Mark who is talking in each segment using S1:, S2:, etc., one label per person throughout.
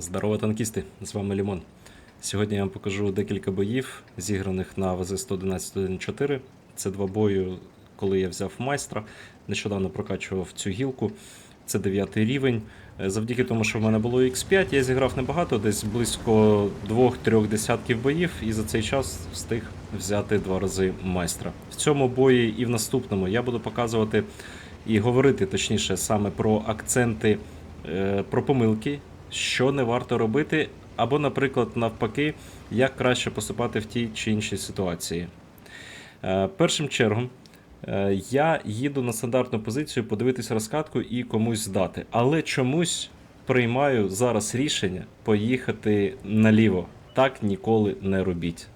S1: Здорово, танкісти! З вами Лімон. Сьогодні я вам покажу декілька боїв, зіграних на ВЗ 111.1.4. Це два бої, коли я взяв майстра. Нещодавно прокачував цю гілку. Це 9 рівень. Е, Завдяки тому, що в мене було X5, я зіграв небагато, десь близько 2-3 десятків боїв, і за цей час встиг взяти два рази майстра. В цьому бої і в наступному я буду показувати і говорити точніше саме про акценти, е, про помилки, що не варто робити, або, наприклад, навпаки, як краще поступати в тій чи іншій ситуації. Е, Першим чергом е, я їду на стандартну позицію подивитись розкатку і комусь здати. Але чомусь приймаю зараз рішення поїхати наліво. Так ніколи не робіть.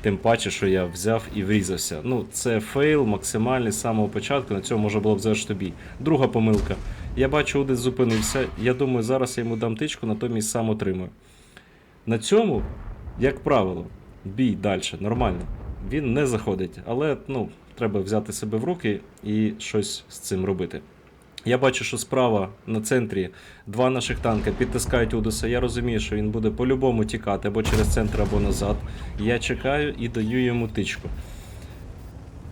S1: Тим паче, що я взяв і врізався. Ну, це фейл максимальний з самого початку. На цьому можна було б завершити бій. Друга помилка. Я бачу, один зупинився. Я думаю, зараз я йому дам тичку, натомість сам отримую. На цьому, як правило, бій далі, нормально. Він не заходить, але ну, треба взяти себе в руки і щось з цим робити. Я бачу, що справа на центрі два наших танка підтискають Удуса. Я розумію, що він буде по-любому тікати або через центр, або назад. Я чекаю і даю йому тичку.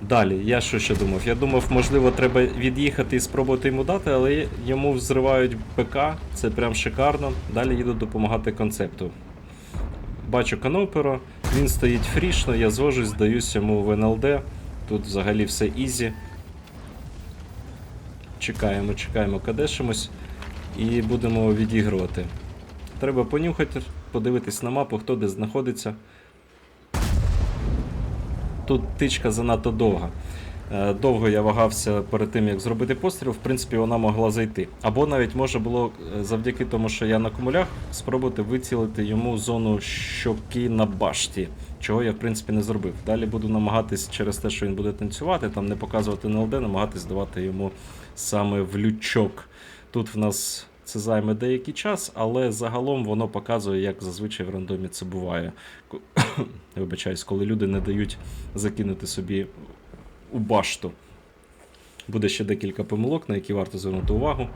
S1: Далі, я що ще думав? Я думав, можливо, треба від'їхати і спробувати йому дати, але йому взривають ПК, це прям шикарно. Далі їду допомагати концепту. Бачу каноперо, він стоїть фрішно, я звожусь, здаюсь йому в НЛД. Тут взагалі все ізі. Чекаємо, чекаємо, кадешимось і будемо відігрувати. Треба понюхати, подивитись на мапу, хто де знаходиться. Тут тичка занадто довга. Е, Довго я вагався перед тим, як зробити постріл. В принципі, вона могла зайти. Або навіть може було е, завдяки тому, що я на кумулях, спробувати вицілити йому зону щоки на башті, чого я в принципі не зробив. Далі буду намагатись через те, що він буде танцювати, там не показувати НЛД, намагатись давати йому саме в лючок. Тут в нас це займе деякий час, але загалом воно показує, як зазвичай в рандомі це буває. Вибачаюсь, коли люди не дають закинути собі у башту. Буде ще декілька помилок, на які варто звернути увагу.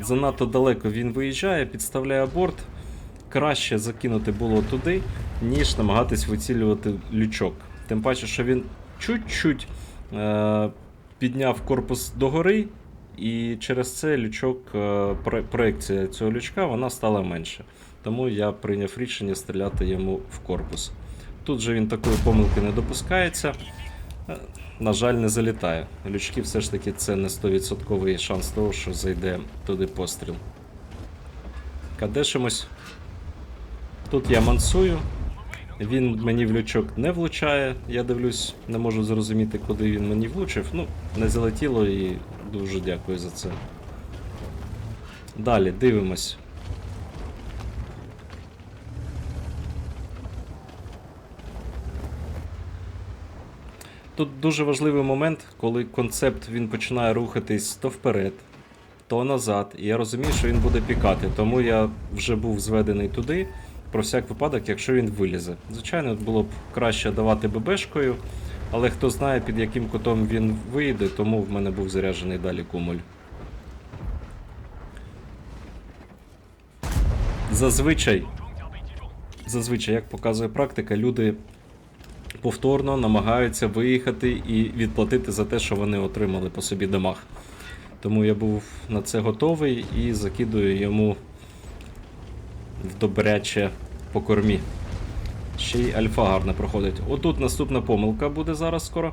S1: Занадто далеко він виїжджає, підставляє борт. Краще закинути було туди, ніж намагатись вицілювати лючок. Тим паче, що він чуть-чуть е- підняв корпус догори, і через це лючок, е- проекція цього лючка вона стала менше. Тому я прийняв рішення стріляти йому в корпус. Тут же він такої помилки не допускається. Е, На жаль, не залітає. Лючки все ж таки це не 100% шанс того, що зайде туди постріл. Кадешимось. Тут я мансую. Він мені в лючок не влучає. Я дивлюсь, не можу зрозуміти, куди він мені влучив. Ну, не залетіло і дуже дякую за це. Далі дивимось. Тут дуже важливий момент, коли концепт він починає рухатись то вперед, то назад. І я розумію, що він буде пікати, тому я вже був зведений туди. Про всяк випадок, якщо він вилізе. Звичайно, було б краще давати ББшкою, але хто знає, під яким кутом він вийде, тому в мене був заряджений далі кумуль. Зазвичай, зазвичай, як показує практика, люди повторно намагаються виїхати і відплатити за те, що вони отримали по собі домах. Тому я був на це готовий і закидую йому в добряче по кормі. Ще й альфа гарно проходить. Отут наступна помилка буде зараз скоро.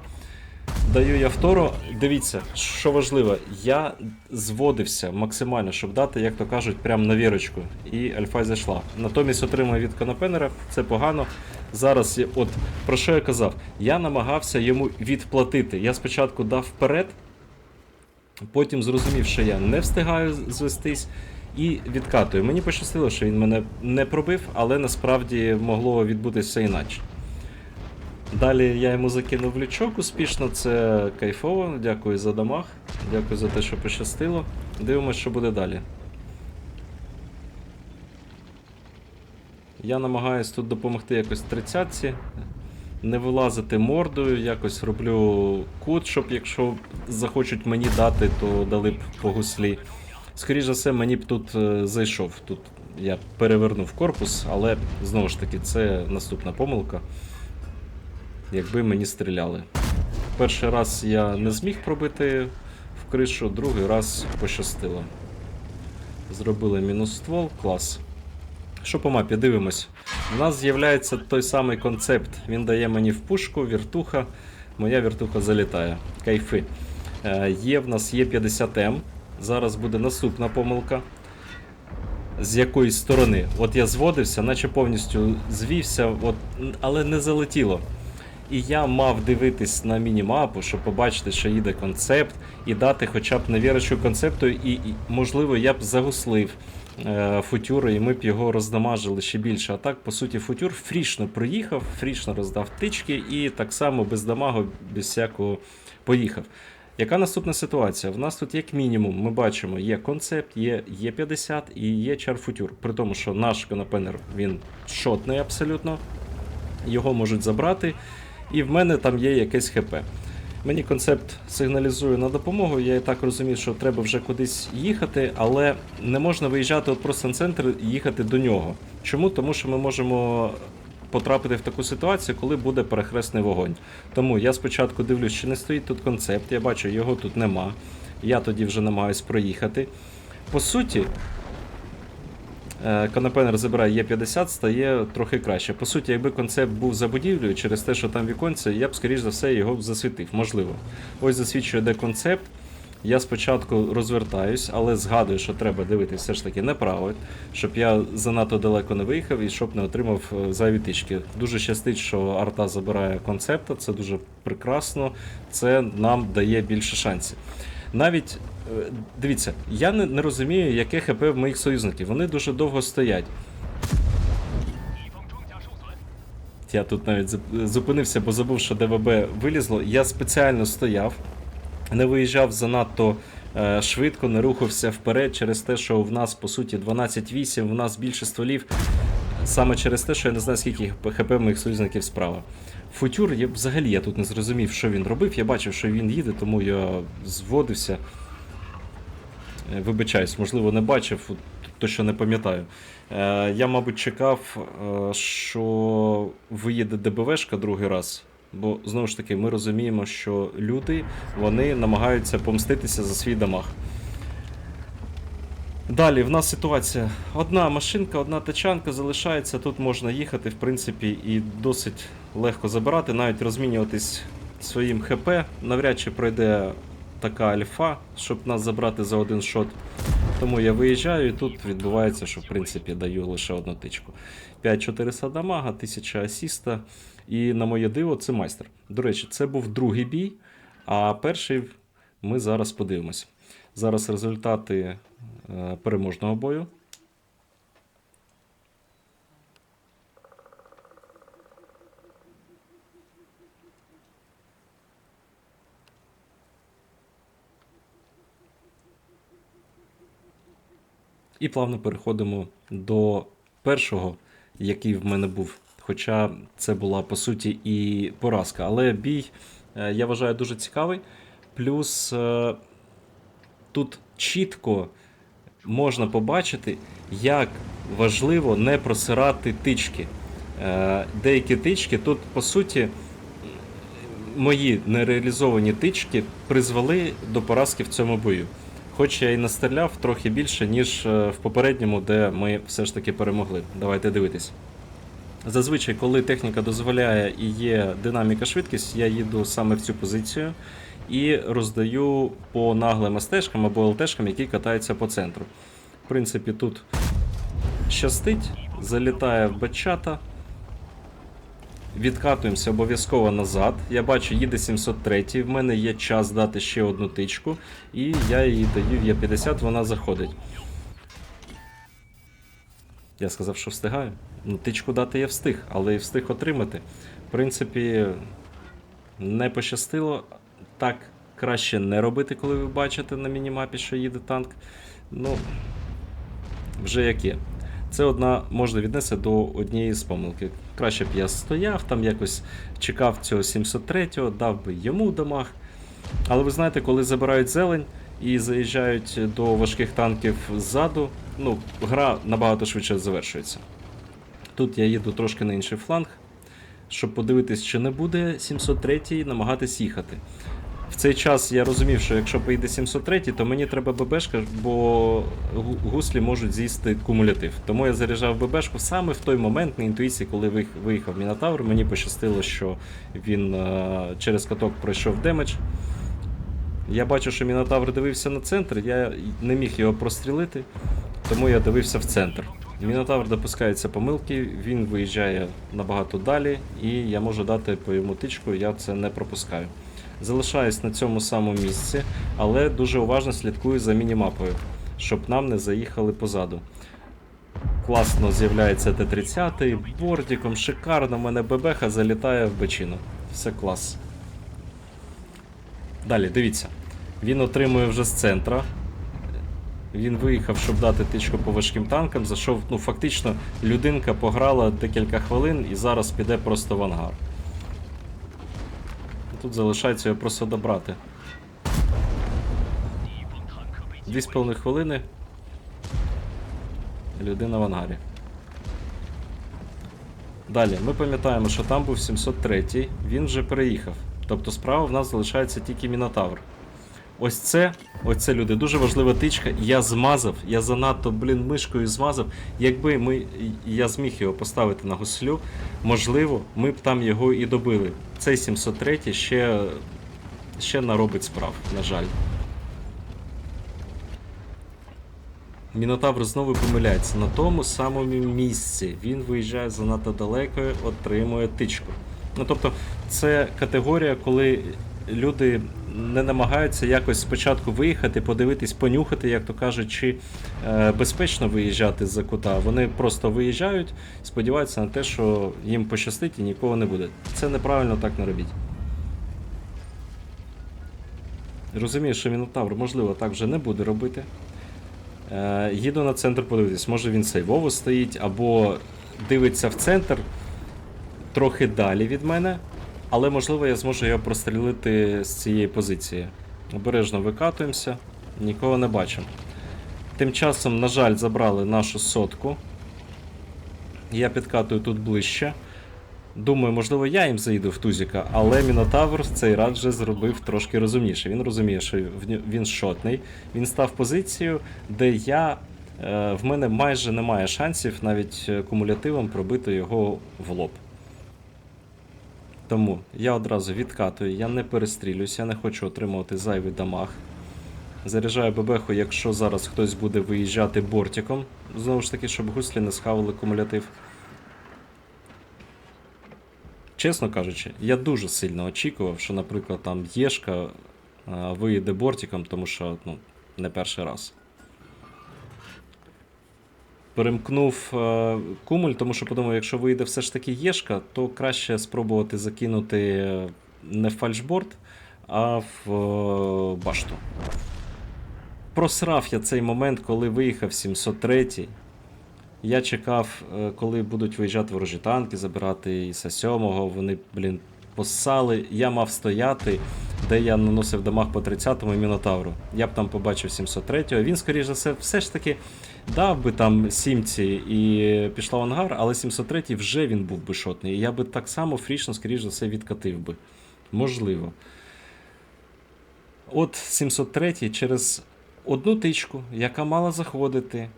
S1: Даю я второ. Дивіться, що важливо, я зводився максимально, щоб дати, як то кажуть, прямо на вірочку. І альфа зайшла. Натомість отримую від конопенера, це погано. Зараз, от про що я казав, я намагався йому відплатити. Я спочатку дав вперед, потім зрозумів, що я не встигаю звестись. І відкатую. Мені пощастило, що він мене не пробив, але насправді могло відбутися все іначе. Далі я йому закинув лючок успішно, це кайфово. Дякую за дамаг. Дякую за те, що пощастило. Дивимось, що буде далі. Я намагаюсь тут допомогти якось тридцятці. Не вилазити мордою, якось роблю кут, щоб якщо захочуть мені дати, то дали б по гуслі. Скоріше за все, мені б тут е, зайшов. Тут я перевернув корпус, але знову ж таки, це наступна помилка. Якби мені стріляли. Перший раз я не зміг пробити в кришу, другий раз пощастило. Зробили мінус ствол, клас. Що по мапі? Дивимось. У нас з'являється той самий концепт. Він дає мені в пушку, віртуха. Моя віртуха залітає. Кайфи. Е, є в нас є 50М. Зараз буде наступна помилка. З якоїсь сторони. От я зводився, наче повністю звівся, от, але не залетіло. І я мав дивитись на мінімапу, щоб побачити, що їде концепт, і дати хоча б невірочку концепту, і, і можливо я б загуслив е, футюру, і ми б його роздамажили ще більше. А так, по суті, футюр фрішно проїхав, фрішно роздав тички, і так само без дамагу, без всякого поїхав. Яка наступна ситуація? В нас тут, як мінімум, ми бачимо, є концепт, є Є50 і є чарфутюр. При тому, що наш конопенер він шотний абсолютно, його можуть забрати, і в мене там є якесь ХП. Мені концепт сигналізує на допомогу. Я і так розумію, що треба вже кудись їхати, але не можна виїжджати от просто центр і їхати до нього. Чому? Тому що ми можемо потрапити в таку ситуацію, коли буде перехресний вогонь. Тому я спочатку дивлюсь, чи не стоїть тут концепт. Я бачу, його тут нема. Я тоді вже намагаюсь проїхати. По суті, е, конопенер забирає Є50, стає трохи краще. По суті, якби концепт був за будівлею, через те, що там віконце, я б, скоріш за все, його засвітив. Можливо. Ось засвідчує, де концепт. Я спочатку розвертаюсь, але згадую, що треба дивитися все ж таки направо, щоб я занадто далеко не виїхав і щоб не отримав е, зайві тички. Дуже щастить, що арта забирає концепта, це дуже прекрасно, це нам дає більше шансів. Навіть е, дивіться, я не, не розумію, яке ХП в моїх союзників. Вони дуже довго стоять. Я тут навіть зупинився, бо забув, що ДВБ вилізло. Я спеціально стояв, не виїжджав занадто е, швидко, не рухався вперед через те, що в нас по суті 12-8, в нас більше стволів. Саме через те, що я не знаю, скільки ХП моїх союзників справа. Футюр, я взагалі я тут не зрозумів, що він робив. Я бачив, що він їде, тому я зводився. Е, Вибачаюсь, можливо, не бачив, то що не пам'ятаю. Е, я, мабуть, чекав, що виїде ДБВшка другий раз. Бо знову ж таки, ми розуміємо, що люди вони намагаються помститися за свій дамаг. Далі в нас ситуація. Одна машинка, одна тачанка залишається. Тут можна їхати, в принципі, і досить легко забирати, навіть розмінюватись своїм ХП. Навряд чи пройде така альфа, щоб нас забрати за один шот. Тому я виїжджаю, і тут відбувається, що в принципі даю лише одну тичку. 5400 дамага, 1000 асіста. І на моє диво, це майстер. До речі, це був другий бій, а перший ми зараз подивимось. Зараз результати е, переможного бою. І плавно переходимо до першого, який в мене був. Хоча це була по суті і поразка. Але бій, е, я вважаю, дуже цікавий. Плюс е, тут чітко можна побачити, як важливо не просирати тички. Е, Деякі тички тут, по суті, мої нереалізовані тички призвели до поразки в цьому бою. Хоч я і настріляв трохи більше, ніж е, в попередньому, де ми все ж таки перемогли. Давайте дивитись. Зазвичай, коли техніка дозволяє і є динаміка швидкість, я їду саме в цю позицію і роздаю по наглим СТшкам або ЛТшкам, які катаються по центру. В принципі, тут щастить, залітає в бачата. Відкатуємося обов'язково назад. Я бачу, їде 703, в мене є час дати ще одну тичку, і я її даю є 50, вона заходить. Я сказав, що встигаю. Ну, тичку дати я встиг, але і встиг отримати. В принципі, не пощастило. Так краще не робити, коли ви бачите на мінімапі, що їде танк. Ну, вже як є. Це одна можна віднести до однієї з помилки. Краще б я стояв, там якось чекав цього 703-го, дав би йому дамаг. Але ви знаєте, коли забирають зелень, і заїжджають до важких танків ззаду, ну, гра набагато швидше завершується. Тут я їду трошки на інший фланг, щоб подивитись, чи не буде 703-й намагатись їхати. В цей час я розумів, що якщо поїде 703, то мені треба ББшка, бо гуслі можуть з'їсти кумулятив. Тому я заряджав ББшку саме в той момент на інтуїції, коли виїхав Мінотавр. Мені пощастило, що він е, через каток пройшов демедж. Я бачу, що Мінотавр дивився на центр, я не міг його прострілити, тому я дивився в центр. Мінотавр допускається помилки, він виїжджає набагато далі, і я можу дати по йому тичку, я це не пропускаю. Залишаюсь на цьому самому місці, але дуже уважно слідкую за мінімапою, щоб нам не заїхали позаду. Класно з'являється Т-30, бортиком, шикарно, мене ББХ залітає в бочину. Все клас. Далі, дивіться. Він отримує вже з центра. Він виїхав, щоб дати тичку по важким танкам. Зайшов, ну фактично, людинка пограла декілька хвилин і зараз піде просто в ангар. Тут залишається його просто добрати. Дві з половиною хвилини. Людина в ангарі. Далі, ми пам'ятаємо, що там був 703, він вже переїхав. Тобто справа в нас залишається тільки Мінотавр. Ось це, ось люди, дуже важлива тичка. Я змазав, я занадто, блін, мишкою змазав. Якби ми, я зміг його поставити на гуслю, можливо, ми б там його і добили. Цей 703 ще, ще наробить справ, на жаль. Мінотавр знову помиляється на тому самому місці. Він виїжджає занадто далеко, отримує тичку. Ну тобто, це категорія, коли люди не намагаються якось спочатку виїхати, подивитись, понюхати, як то кажуть, чи е, безпечно виїжджати з-за кута. Вони просто виїжджають, сподіваються на те, що їм пощастить і нікого не буде. Це неправильно так не робіть. Розумію, що Мінотавр, можливо, так вже не буде робити. Е, їду на центр подивитись, може він сейвово стоїть, або дивиться в центр трохи далі від мене, але можливо я зможу його прострілити з цієї позиції. Обережно викатуємося, нікого не бачимо. Тим часом, на жаль, забрали нашу сотку. Я підкатую тут ближче. Думаю, можливо, я їм заїду в тузіка, але Мінотавр цей раз вже зробив трошки розумніше. Він розуміє, що він шотний. Він став позицію, де я. е, В мене майже немає шансів навіть е, кумулятивом пробити його в лоб. Тому я одразу відкатую, я не перестрілююся, я не хочу отримувати зайвий дамаг. Заряджаю бебеху, якщо зараз хтось буде виїжджати бортиком. Знову ж таки, щоб гуслі не схавали кумулятив. Чесно кажучи, я дуже сильно очікував, що, наприклад, там Єшка виїде бортиком, тому що ну, не перший раз. Перемкнув е, кумуль, тому що подумав, якщо вийде все ж таки Єшка, то краще спробувати закинути не в фальшборд, а в е, башту. Просрав я цей момент, коли виїхав 703. Я чекав, е, коли будуть виїжджати ворожі танки, забирати Іса 7 Вони, блін, поссали. Я мав стояти, де я наносив дамаг по 30-му мінотавру. Я б там побачив 703-го. Він, скоріш за все, все ж таки дав би там сімці і пішла в ангар, але 703-й вже він був би шотний. І я би так само фрішно, скоріш за все, відкатив би. Можливо. От 703 через одну тичку, яка мала заходити,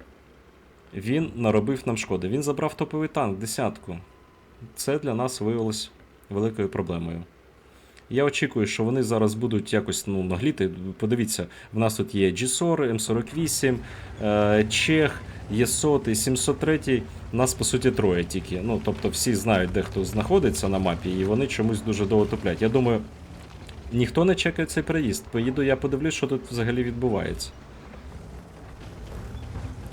S1: він наробив нам шкоди. Він забрав топовий танк, десятку. Це для нас виявилось великою проблемою. Я очікую, що вони зараз будуть якось ну, нагліти. Подивіться, в нас тут є G40, М48, е, Чех, є сотий, 703. Нас по суті троє тільки. Ну, тобто всі знають, де хто знаходиться на мапі, і вони чомусь дуже довго туплять. Я думаю, ніхто не чекає цей переїзд. Поїду, я подивлюсь, що тут взагалі відбувається.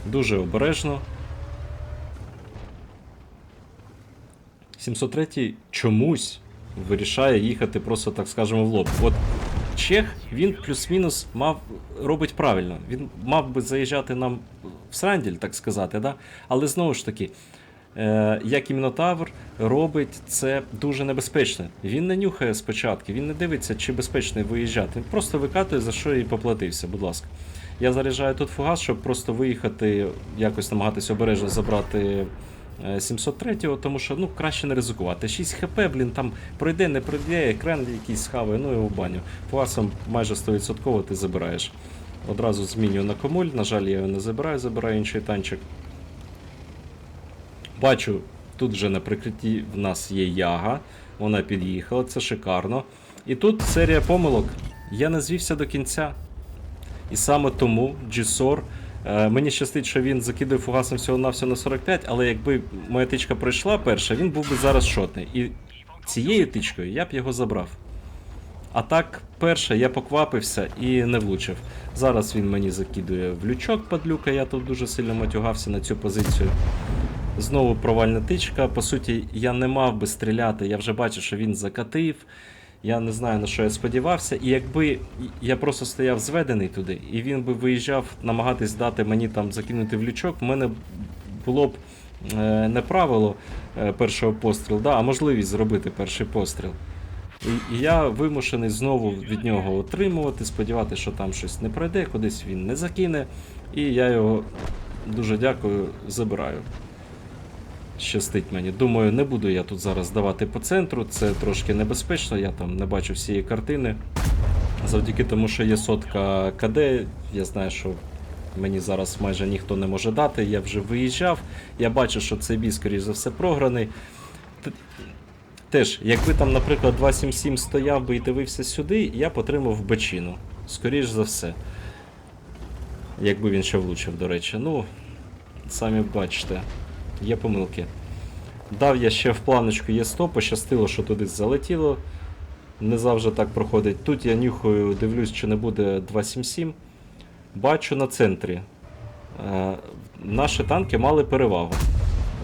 S1: Дуже обережно. 703 чомусь вирішає їхати просто, так скажемо, в лоб. От Чех, він плюс-мінус мав робить правильно. Він мав би заїжджати нам в Сранділь, так сказати, да? але знову ж таки, е, як і Мінотавр, робить це дуже небезпечно. Він не нюхає спочатку, він не дивиться, чи безпечно виїжджати. Він просто викатує, за що і поплатився, будь ласка. Я заряджаю тут фугас, щоб просто виїхати, якось намагатися обережно забрати 703-го, тому що ну краще не ризикувати. 6 хп, блін, там пройде, не пройде, екран якийсь схаває, ну і у баню. Фугасом майже 100% ти забираєш. Одразу змінюю на комуль, на жаль, я його не забираю, забираю інший танчик. Бачу, тут вже на прикритті в нас є яга. Вона під'їхала, це шикарно. І тут серія помилок. Я не звівся до кінця. І саме тому е, мені щастить, що він закидує фугасом всього на всього на 45, але якби моя тичка пройшла перша, він був би зараз шотний. І цією тичкою я б його забрав. А так, перше, я поквапився і не влучив. Зараз він мені закидує в лючок падлюка, я тут дуже сильно матюгався на цю позицію. Знову провальна тичка. По суті, я не мав би стріляти. Я вже бачив, що він закатив. Я не знаю на що я сподівався. І якби я просто стояв зведений туди, і він би виїжджав намагатись дати мені там закинути в лючок, в мене було б е, не правило е, першого пострілу, да, а можливість зробити перший постріл. І, я вимушений знову від нього отримувати, сподіватися, що там щось не пройде, кудись він не закине. І я його дуже дякую, забираю. Щастить мені. Думаю, не буду я тут зараз давати по центру, це трошки небезпечно, я там не бачу всієї картини. Завдяки тому, що є сотка КД, я знаю, що мені зараз майже ніхто не може дати. Я вже виїжджав, я бачу, що цей бій, скоріш за все, програний. Теж, якби там, наприклад, 277 стояв би і дивився сюди, я б отримав бечину. Скоріш за все. Якби він ще влучив, до речі. Ну, самі бачите, є помилки. Дав я ще в планочку Є100, пощастило, що туди залетіло. Не завжди так проходить. Тут я нюхаю, дивлюсь, чи не буде 277. Бачу на центрі. Е, наші танки мали перевагу.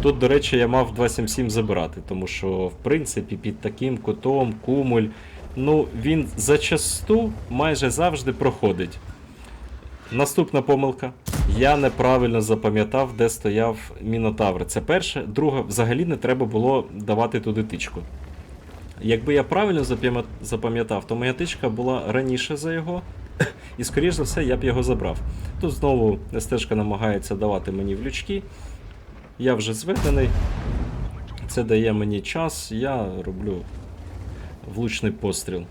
S1: Тут, до речі, я мав 277 забирати, тому що, в принципі, під таким кутом, кумуль, ну, він зачасту майже завжди проходить. Наступна помилка. Я неправильно запам'ятав, де стояв Мінотавр. Це перше. Друге, взагалі не треба було давати туди тичку. Якби я правильно запам'ятав, то моя тичка була раніше за його, і, скоріш за все, я б його забрав. Тут знову стежка намагається давати мені в лючки. Я вже зведений. Це дає мені час, я роблю влучний постріл.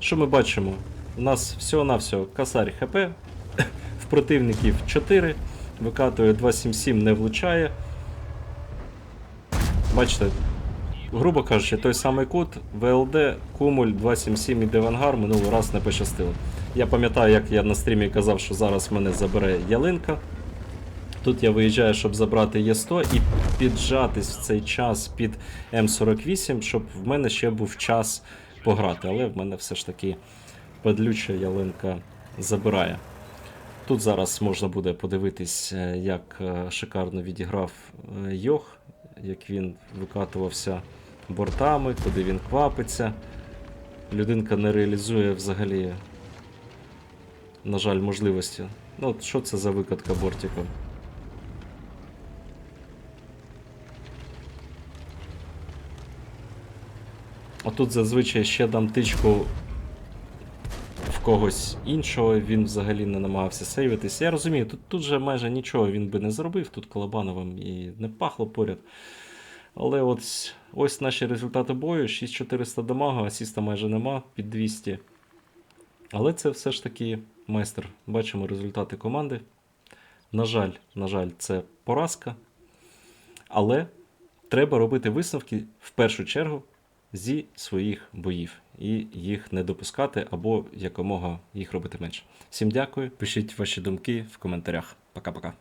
S1: Що ми бачимо? У нас всього-навсього косарь ХП, в противників 4, викатує 277, не влучає. Бачите, грубо кажучи, той самий кут, ВЛД, Кумуль, 277 і Девангар минулий раз не пощастило. Я пам'ятаю, як я на стрімі казав, що зараз мене забере ялинка. Тут я виїжджаю, щоб забрати Є100 і піджатись в цей час під М48, щоб в мене ще був час пограти. Але в мене все ж таки падлюча ялинка забирає. Тут зараз можна буде подивитись, е, як е, шикарно відіграв е, Йох, як він викатувався бортами, куди він квапиться. Людинка не реалізує взагалі, на жаль, можливості. Ну, от що це за викатка бортиком? А тут зазвичай ще дам тичку когось іншого, він взагалі не намагався сейвитись. Я розумію, тут, тут же майже нічого він би не зробив, тут Колобановим і не пахло поряд. Але ось, ось наші результати бою: 6400 дамага, асіста майже нема, під 200. Але це все ж таки майстер. Бачимо результати команди. На жаль, на жаль, це поразка. Але треба робити висновки в першу чергу зі своїх боїв і їх не допускати або якомога їх робити менше. Всім дякую. Пишіть ваші думки в коментарях. Пока-пока.